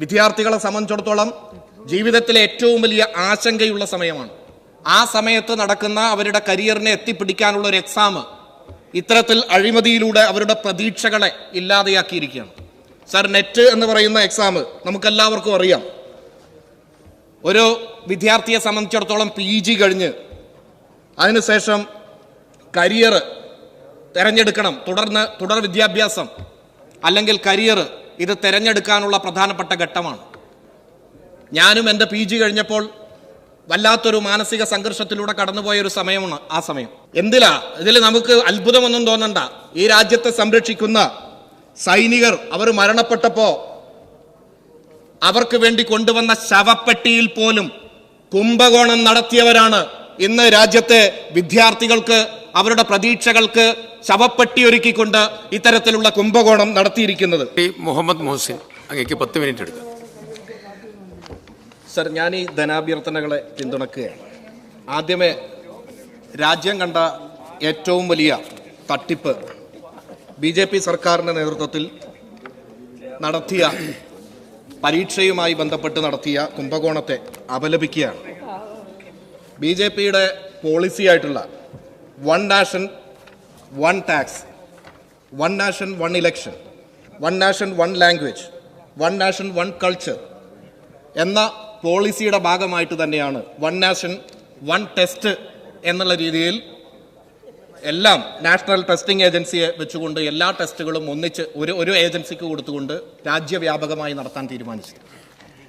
വിദ്യാർത്ഥികളെ സംബന്ധിച്ചിടത്തോളം ജീവിതത്തിലെ ഏറ്റവും വലിയ ആശങ്കയുള്ള സമയമാണ്. ആ സമയത്ത് നടക്കുന്ന അവരുടെ കരിയറിനെ എത്തിപ്പിടിക്കാനുള്ള ഒരു എക്സാം ഇത്തരത്തിൽ അഴിമതിയിലൂടെ അവരുടെ പ്രതീക്ഷകളെ ഇല്ലാതെയാക്കിയിരിക്കുകയാണ്. സർ നെറ്റ് എന്ന് പറയുന്ന എക്സാം നമുക്കെല്ലാവർക്കും അറിയാം. ഒരു വിദ്യാർത്ഥിയെ സംബന്ധിച്ചിടത്തോളം പി ജി കഴിഞ്ഞ് അതിനുശേഷം കരിയർ തിരഞ്ഞെടുക്കണം. തുടർന്ന് തുടർ വിദ്യാഭ്യാസം അല്ലെങ്കിൽ കരിയർ ഇത് തിരഞ്ഞെടുക്കാനുള്ള പ്രധാനപ്പെട്ട ഘട്ടമാണ്. ഞാനും എന്റെ പി ജി കഴിഞ്ഞപ്പോൾ വല്ലാത്തൊരു മാനസിക സംഘർഷത്തിലൂടെ കടന്നുപോയ ഒരു സമയമാണ് ആ സമയം. എന്തിലാ? ഇതിൽ നമുക്ക് അത്ഭുതമൊന്നും തോന്നണ്ട. ഈ രാജ്യത്തെ സംരക്ഷിക്കുന്ന സൈനികർ അവർ മരണപ്പെട്ടപ്പോ അവർക്ക് വേണ്ടി കൊണ്ടുവന്ന ശവപ്പെട്ടിയിൽ പോലും കുംഭകോണം നടത്തിയവരാണ് ഇന്ന് രാജ്യത്തെ വിദ്യാർത്ഥികൾക്ക് അവരുടെ പ്രതീക്ഷകൾക്ക് ശവപ്പെട്ടി ഒരുക്കിക്കൊണ്ട് ഇത്തരത്തിലുള്ള കുംഭകോണം നടത്തിയിരിക്കുന്നത്. മുഹമ്മദ് മുഹസിൻ അങ്ങേക്ക് പത്ത് മിനിറ്റ് എടുക്കാം. സർ ഞാൻ ഈ ധനാഭ്യർത്ഥനകളെ പിന്തുണക്കുകയാണ്. ആദ്യമേ രാജ്യം കണ്ട ഏറ്റവും വലിയ തട്ടിപ്പ് ബി ജെ പി സർക്കാരിന്റെ നേതൃത്വത്തിൽ നടത്തിയ പരീക്ഷയുമായി ബന്ധപ്പെട്ട് നടത്തിയ കുംഭകോണത്തെ അപലപിക്കുകയാണ്. ബി ജെ പിയുടെ പോളിസിയായിട്ടുള്ള one nation one tax one nation one election one nation one language one nation one culture എന്ന പോളിസിയുടെ ഭാഗമായിട്ട് തന്നെയാണ് വൺ നാഷൻ വൺ ടെസ്റ്റ് എന്നുള്ള രീതിയിൽ എല്ലാം നാഷണൽ ടെസ്റ്റിംഗ് ഏജൻസിയെ വെച്ചുകൊണ്ട് എല്ലാ ടെസ്റ്റുകളും ഒന്നിച്ച് ഒരു ഒരു ഏജൻസിക്ക് കൊടുത്തുകൊണ്ട് രാജ്യവ്യാപകമായി നടത്താൻ തീരുമാനിച്ചു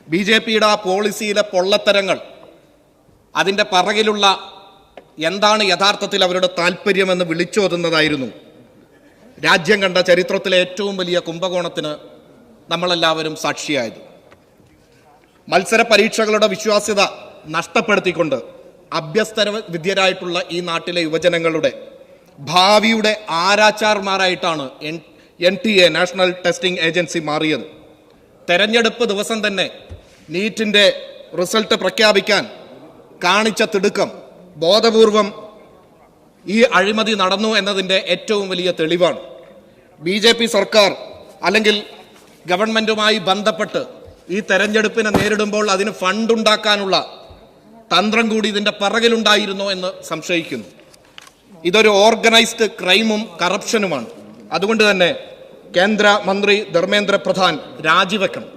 ബി ജെ പിയുടെ ആ പോളിസിയിലെ പൊള്ളത്തരങ്ങൾ അതിന്റെ പറകിലുള്ള എന്താണ് യഥാർത്ഥത്തിൽ അവരുടെ താല്പര്യമെന്ന് വിളിച്ചോതുന്നതായിരുന്നു. രാജ്യം കണ്ട ചരിത്രത്തിലെ ഏറ്റവും വലിയ കുംഭകോണത്തിന് നമ്മളെല്ലാവരും സാക്ഷിയായത്. മത്സര പരീക്ഷകളുടെ വിശ്വാസ്യത നഷ്ടപ്പെടുത്തിക്കൊണ്ട് അഭ്യസ്തര വിദ്യരായിട്ടുള്ള ഈ നാട്ടിലെ യുവജനങ്ങളുടെ ഭാവിയുടെ ആരാച്ചാർമാരായിട്ടാണ് N N T A national testing agency മാറിയത്. തെരഞ്ഞെടുപ്പ് ദിവസം തന്നെ നീറ്റിന്റെ റിസൾട്ട് പ്രഖ്യാപിക്കാൻ കാണിച്ച തിടുക്കം ബോധപൂർവം ഈ അഴിമതി നടന്നു എന്നതിന്റെ ഏറ്റവും വലിയ തെളിവാണ്. ബി ജെ പി സർക്കാർ അല്ലെങ്കിൽ ഗവൺമെന്റുമായി ബന്ധപ്പെട്ട് ഈ തെരഞ്ഞെടുപ്പിനെ നേരിടുമ്പോൾ അതിന് ഫണ്ടുണ്ടാക്കാനുള്ള തന്ത്രം കൂടി ഇതിന്റെ പിറകിലുണ്ടായിരുന്നോ എന്ന് സംശയിക്കുന്നു. ഇതൊരു ഓർഗനൈസ്ഡ് ക്രൈമും കറപ്ഷനുമാണ്. അതുകൊണ്ട് തന്നെ കേന്ദ്ര മന്ത്രി ധർമ്മേന്ദ്ര പ്രധാൻ രാജിവെക്കണം.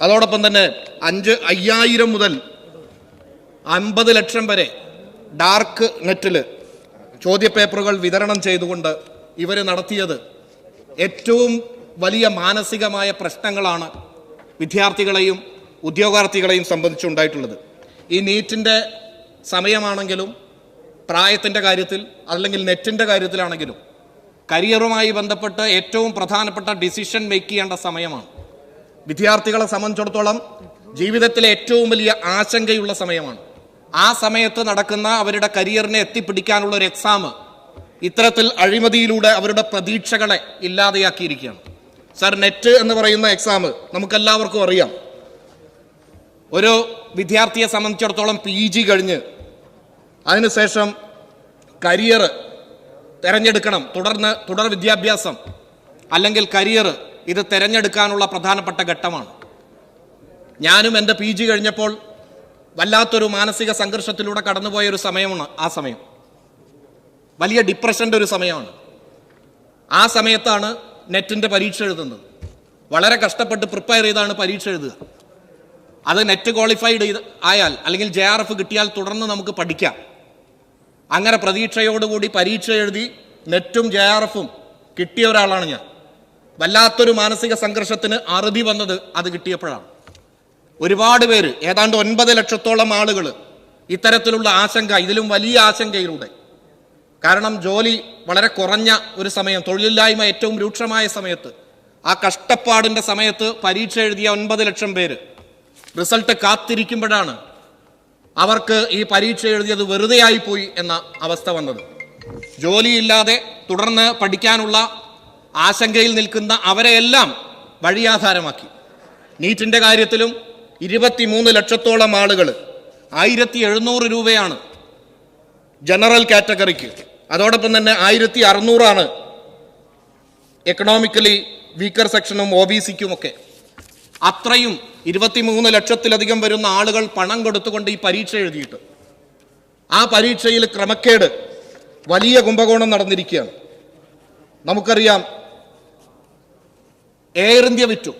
അതോടൊപ്പം തന്നെ അഞ്ച് അയ്യായിരം മുതൽ അമ്പത് ലക്ഷം വരെ ഡാർക്ക് നെറ്റിൽ ചോദ്യപേപ്പറുകൾ വിതരണം ചെയ്തുകൊണ്ട് ഇവർ നടത്തിയത് ഏറ്റവും വലിയ മാനസികമായ പ്രശ്നങ്ങളാണ് വിദ്യാർത്ഥികളെയും ഉദ്യോഗാർത്ഥികളെയും സംബന്ധിച്ചുണ്ടായിട്ടുള്ളത്. ഈ നീറ്റിന്റെ സമയമാണെങ്കിലും പ്രായത്തിന്റെ കാര്യത്തിൽ അല്ലെങ്കിൽ നെറ്റിന്റെ കാര്യത്തിലാണെങ്കിലും കരിയറുമായി ബന്ധപ്പെട്ട് ഏറ്റവും പ്രധാനപ്പെട്ട ഡിസിഷൻ മേക്ക് ചെയ്യേണ്ട സമയമാണ്. വിദ്യാർത്ഥികളെ സംബന്ധിച്ചിടത്തോളം ജീവിതത്തിലെ ഏറ്റവും വലിയ ആശങ്കയുള്ള സമയമാണ്. ആ സമയത്ത് നടക്കുന്ന അവരുടെ കരിയറിനെ എത്തിപ്പിടിക്കാനുള്ള ഒരു എക്സാം ഇത്തരത്തിൽ അഴിമതിയിലൂടെ അവരുടെ പ്രതീക്ഷകളെ ഇല്ലാതെയാക്കിയിരിക്കുകയാണ്. സർ നെറ്റ് എന്ന് പറയുന്ന എക്സാം നമുക്കെല്ലാവർക്കും അറിയാം. ഒരു വിദ്യാർത്ഥിയെ സംബന്ധിച്ചിടത്തോളം പി ജി കഴിഞ്ഞ് അതിനുശേഷം കരിയർ തിരഞ്ഞെടുക്കണം. തുടർന്ന് തുടർ വിദ്യാഭ്യാസം അല്ലെങ്കിൽ കരിയർ ഇത് തിരഞ്ഞെടുക്കാനുള്ള പ്രധാനപ്പെട്ട ഘട്ടമാണ്. ഞാനും എന്റെ പി ജി കഴിഞ്ഞപ്പോൾ വല്ലാത്തൊരു മാനസിക സംഘർഷത്തിലൂടെ കടന്നുപോയ ഒരു സമയമാണ് ആ സമയം. വലിയ ഡിപ്രഷന്റെ ഒരു സമയമാണ്. ആ സമയത്താണ് നെറ്റിന്റെ പരീക്ഷ എഴുതുന്നത്. വളരെ കഷ്ടപ്പെട്ട് പ്രിപ്പയർ ചെയ്താണ് പരീക്ഷ എഴുതുക. അത് നെറ്റ് ക്വാളിഫൈഡ് ചെയ്ത് ആയാൽ അല്ലെങ്കിൽ ജെ ആർ എഫ് കിട്ടിയാൽ തുടർന്ന് നമുക്ക് പഠിക്കാം. അങ്ങനെ പ്രതീക്ഷയോടുകൂടി പരീക്ഷ എഴുതി നെറ്റും ജെ ആർ എഫും കിട്ടിയ ഒരാളാണ് ഞാൻ. വല്ലാത്തൊരു മാനസിക സംഘർഷത്തിന് അറുതി വന്നത് അത് കിട്ടിയപ്പോഴാണ്. ഒരുപാട് പേര് ഏതാണ്ട് ഒൻപത് ലക്ഷത്തോളം ആളുകൾ ഇത്തരത്തിലുള്ള ആശങ്ക ഇതിലും വലിയ ആശങ്കയിലൂടെ. കാരണം ജോലി വളരെ കുറഞ്ഞ ഒരു സമയം തൊഴിലില്ലായ്മ ഏറ്റവും രൂക്ഷമായ സമയത്ത് ആ കഷ്ടപ്പാടിന്റെ സമയത്ത് പരീക്ഷ എഴുതിയ ഒൻപത് ലക്ഷം പേര്. റിസൾട്ട് കാത്തിരിക്കുമ്പോഴാണ് അവർക്ക് ഈ പരീക്ഷ എഴുതിയത് വെറുതെ ആയിപ്പോയി എന്ന അവസ്ഥ വന്നത്. ജോലിയില്ലാതെ തുടർന്ന് പഠിക്കാനുള്ള ആശങ്കയിൽ നിൽക്കുന്ന അവരെയെല്ലാം വഴിയാധാരമാക്കി. നീറ്റിന്റെ കാര്യത്തിലും ഇരുപത്തിമൂന്ന് ലക്ഷത്തോളം ആളുകൾ ആയിരത്തി എഴുന്നൂറ് രൂപയാണ് ജനറൽ കാറ്റഗറിക്ക്. അതോടൊപ്പം തന്നെ ആയിരത്തി അറുന്നൂറാണ് എക്കണോമിക്കലി വീക്കർ സെക്ഷനും ഒ ബി സിക്കും ഒക്കെ അത്രയും ഇരുപത്തിമൂന്ന് ലക്ഷത്തിലധികം വരുന്ന ആളുകൾ പണം കൊടുത്തുകൊണ്ട് ഈ പരീക്ഷ എഴുതിയിട്ട്. ആ പരീക്ഷയിൽ ക്രമക്കേട് വലിയ കുംഭകോണം നടന്നിരിക്കുകയാണ്. നമുക്കറിയാം എയർ ഇന്ത്യ വിറ്റു.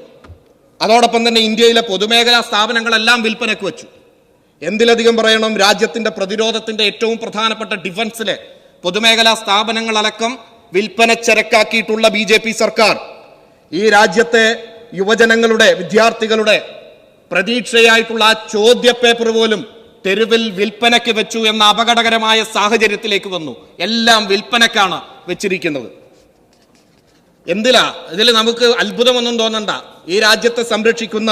അതോടൊപ്പം തന്നെ ഇന്ത്യയിലെ പൊതുമേഖലാ സ്ഥാപനങ്ങളെല്ലാം വിൽപ്പനയ്ക്ക് വെച്ചു. എന്തിലധികം പറയണം രാജ്യത്തിന്റെ പ്രതിരോധത്തിന്റെ ഏറ്റവും പ്രധാനപ്പെട്ട ഡിഫൻസിലെ പൊതുമേഖലാ സ്ഥാപനങ്ങളടക്കം വിൽപ്പന ചരക്കാക്കിയിട്ടുള്ള ബി ജെ പി സർക്കാർ ഈ രാജ്യത്തെ യുവജനങ്ങളുടെ വിദ്യാർത്ഥികളുടെ പ്രതീക്ഷയായിട്ടുള്ള ആ ചോദ്യ പേപ്പർ പോലും തെരുവിൽ വിൽപ്പനയ്ക്ക് വെച്ചു എന്ന അപകടകരമായ സാഹചര്യത്തിലേക്ക് വന്നു. എല്ലാം വിൽപ്പനക്കാണ് വെച്ചിരിക്കുന്നത്. എന്തിലാ? ഇതിൽ നമുക്ക് അത്ഭുതമൊന്നും തോന്നണ്ട. ഈ രാജ്യത്തെ സംരക്ഷിക്കുന്ന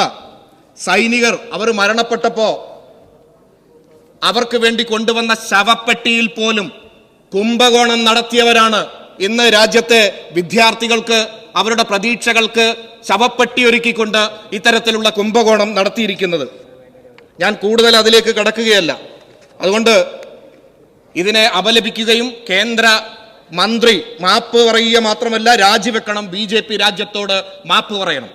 സൈനികർ അവർ മരണപ്പെട്ടപ്പോ അവർക്ക് വേണ്ടി കൊണ്ടുവന്ന ശവപ്പെട്ടിയിൽ പോലും കുംഭകോണം നടത്തിയവരാണ്. ഇന്ന് രാജ്യത്തെ വിദ്യാർത്ഥികൾക്ക് അവരുടെ പ്രതീക്ഷകൾക്ക് ശവപ്പെട്ടി ഒരുക്കിക്കൊണ്ട് ഇത്തരത്തിലുള്ള കുംഭകോണം നടത്തിയിരിക്കുന്നത്. ഞാൻ കൂടുതൽ അതിലേക്ക് കടക്കുകയല്ല. അതുകൊണ്ട് ഇതിനെ അപലപിക്കുകയും കേന്ദ്ര മന്ത്രി മാപ്പ് പറയുക മാത്രമല്ല രാജിവെക്കണം. ബി ജെ പി രാജ്യത്തോട് മാപ്പ് പറയണം.